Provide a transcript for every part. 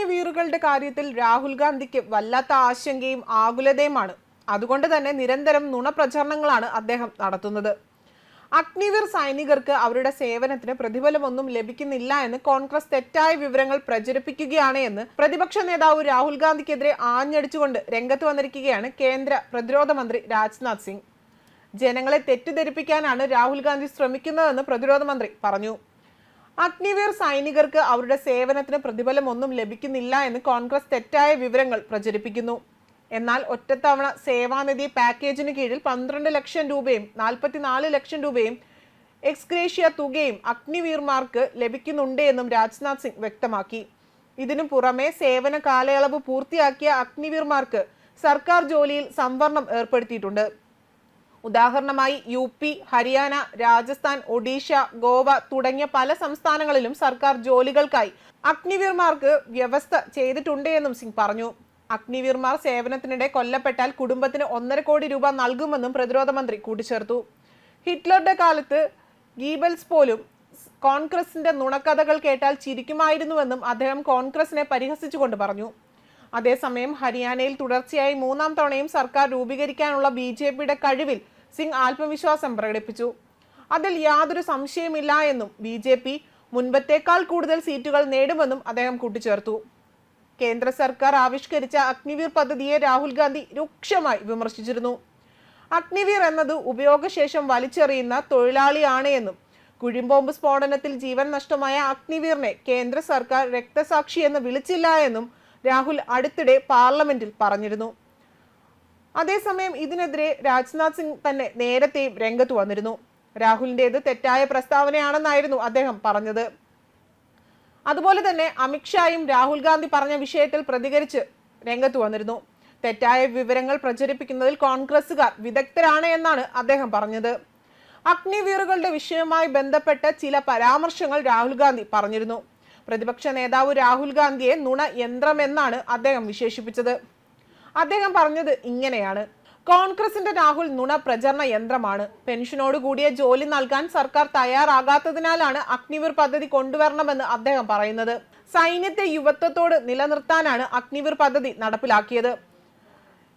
അഗ്നിവീറുകളുടെ കാര്യത്തിൽ രാഹുൽ ഗാന്ധിക്ക് വല്ലാത്ത ആശങ്കയും ആകുലതയുമാണ്. അതുകൊണ്ട് തന്നെ നിരന്തരം നുണപ്രചരണങ്ങളാണ് അദ്ദേഹം നടത്തുന്നത്. അഗ്നിവീർ സൈനികർക്ക് അവരുടെ സേവനത്തിന് പ്രതിഫലമൊന്നും ലഭിക്കുന്നില്ല എന്ന് കോൺഗ്രസ് തെറ്റായ വിവരങ്ങൾ പ്രചരിപ്പിക്കുകയാണ് എന്ന് പ്രതിപക്ഷ നേതാവ് രാഹുൽ ഗാന്ധിക്കെതിരെ ആഞ്ഞടിച്ചുകൊണ്ട് രംഗത്ത് വന്നിരിക്കുകയാണ് കേന്ദ്ര പ്രതിരോധ മന്ത്രി രാജ്നാഥ് സിംഗ്. ജനങ്ങളെ തെറ്റിദ്ധരിപ്പിക്കാനാണ് രാഹുൽ ഗാന്ധി ശ്രമിക്കുന്നതെന്ന് പ്രതിരോധ മന്ത്രി പറഞ്ഞു. അഗ്നിവീർ സൈനികർക്ക് അവരുടെ സേവനത്തിന് പ്രതിഫലമൊന്നും ലഭിക്കുന്നില്ല എന്ന് കോൺഗ്രസ് തെറ്റായ വിവരങ്ങൾ പ്രചരിപ്പിക്കുന്നു. എന്നാൽ ഒറ്റത്തവണ സേവാനിധി പാക്കേജിന് കീഴിൽ പന്ത്രണ്ട് ലക്ഷം രൂപയും നാൽപ്പത്തിനാല് ലക്ഷം രൂപയും എക്സ്ഗ്രേഷ്യ തുകയും അഗ്നിവീർമാർക്ക് ലഭിക്കുന്നുണ്ട് എന്നും രാജ്നാഥ് സിംഗ് വ്യക്തമാക്കി. ഇതിനു പുറമെ സേവന കാലയളവ് പൂർത്തിയാക്കിയ അഗ്നിവീർമാർക്ക് സർക്കാർ ജോലിയിൽ സംവരണം ഏർപ്പെടുത്തിയിട്ടുണ്ട്. ഉദാഹരണമായി യു പി ഹരിയാന രാജസ്ഥാൻ ഒഡീഷ ഗോവ തുടങ്ങിയ പല സംസ്ഥാനങ്ങളിലും സർക്കാർ ജോലികൾക്കായി അഗ്നിവീർമാർക്ക് വ്യവസ്ഥ ചെയ്തിട്ടുണ്ട് എന്നും സിംഗ് പറഞ്ഞു. അഗ്നിവീർമാർ സേവനത്തിനിടെ കൊല്ലപ്പെട്ടാൽ കുടുംബത്തിന് ഒന്നര കോടി രൂപ നൽകുമെന്നും പ്രതിരോധ മന്ത്രി കൂട്ടിച്ചേർത്തു. ഹിറ്റ്ലറുടെ കാലത്ത് ഗീബൽസ് പോലും കോൺഗ്രസിന്റെ നുണക്കഥകൾ കേട്ടാൽ ചിരിക്കുമായിരുന്നുവെന്നും അദ്ദേഹം കോൺഗ്രസിനെ പരിഹസിച്ചുകൊണ്ട് പറഞ്ഞു. അതേസമയം ഹരിയാനയിൽ തുടർച്ചയായി മൂന്നാം തവണയും സർക്കാർ രൂപീകരിക്കാനുള്ള ബി ജെ പിയുടെ കഴിവിൽ സിംഗ് ആത്മവിശ്വാസം പ്രകടിപ്പിച്ചു. അതിൽ യാതൊരു സംശയമില്ല എന്നും ബി ജെ പി മുൻപത്തേക്കാൾ കൂടുതൽ സീറ്റുകൾ നേടുമെന്നും അദ്ദേഹം കൂട്ടിച്ചേർത്തു. കേന്ദ്ര സർക്കാർ ആവിഷ്കരിച്ച അഗ്നിവീർ പദ്ധതിയെ രാഹുൽ ഗാന്ധി രൂക്ഷമായി വിമർശിച്ചിരുന്നു. അഗ്നിവീർ എന്നത് ഉപയോഗശേഷം വലിച്ചെറിയുന്ന തൊഴിലാളിയാണ് എന്നും കുഴിബോംബ് സ്ഫോടനത്തിൽ ജീവൻ നഷ്ടമായ അഗ്നിവീറിനെ കേന്ദ്ര സർക്കാർ രക്തസാക്ഷി എന്ന് വിളിച്ചില്ല എന്നും രാഹുൽ അടുത്തിടെ പാർലമെന്റിൽ പറഞ്ഞിരുന്നു. അതേസമയം ഇതിനെതിരെ രാജ്നാഥ് സിംഗ് തന്നെ നേരത്തെയും രംഗത്ത് വന്നിരുന്നു. രാഹുലിന്റെത് തെറ്റായ പ്രസ്താവനയാണെന്നായിരുന്നു അദ്ദേഹം പറഞ്ഞത്. അതുപോലെ തന്നെ അമിത്ഷായും രാഹുൽ ഗാന്ധി പറഞ്ഞ വിഷയത്തിൽ പ്രതികരിച്ച് രംഗത്ത് വന്നിരുന്നു. തെറ്റായ വിവരങ്ങൾ പ്രചരിപ്പിക്കുന്നതിൽ കോൺഗ്രസുകാർ വിദഗ്ധരാണ് എന്നാണ് അദ്ദേഹം പറഞ്ഞത്. അഗ്നിവീറുകളുടെ വിഷയവുമായി ബന്ധപ്പെട്ട ചില പരാമർശങ്ങൾ രാഹുൽ ഗാന്ധി പറഞ്ഞിരുന്നു. പ്രതിപക്ഷ നേതാവ് രാഹുൽ ഗാന്ധിയെ നുണ യന്ത്രമെന്നാണ് അദ്ദേഹം വിശേഷിപ്പിച്ചത്. അദ്ദേഹം പറഞ്ഞത് ഇങ്ങനെയാണ്. കോൺഗ്രസിന്റെ രാഹുൽ നുണ പ്രചരണ യന്ത്രമാണ്. പെൻഷനോട് കൂടിയ ജോലി നൽകാൻ സർക്കാർ തയ്യാറാകാത്തതിനാലാണ് അഗ്നിവീർ പദ്ധതി കൊണ്ടുവരണമെന്ന് അദ്ദേഹം പറയുന്നത്. സൈന്യത്തെ യുവത്വത്തോട് നിലനിർത്താനാണ് അഗ്നിവീർ പദ്ധതി നടപ്പിലാക്കിയത്.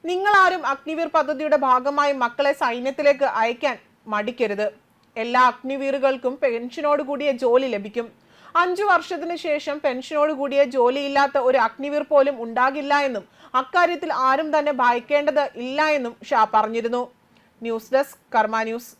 നിങ്ങളാരും അഗ്നിവീർ പദ്ധതിയുടെ ഭാഗമായി മക്കളെ സൈന്യത്തിലേക്ക് അയക്കാൻ മടിക്കരുത്. എല്ലാ അഗ്നിവീറുകൾക്കും പെൻഷനോട് കൂടിയ ജോലി ലഭിക്കും. അഞ്ചു വർഷത്തിന് ശേഷം പെൻഷനോട് കൂടിയ ജോലിയില്ലാത്ത ഒരു അഗ്നിവീർ പോലും ഉണ്ടാകില്ല എന്നും അക്കാര്യത്തിൽ ആരും തന്നെ ഭയക്കേണ്ടത് ഇല്ല എന്നും ഷാ പറഞ്ഞിരുന്നു. News desk Karma news.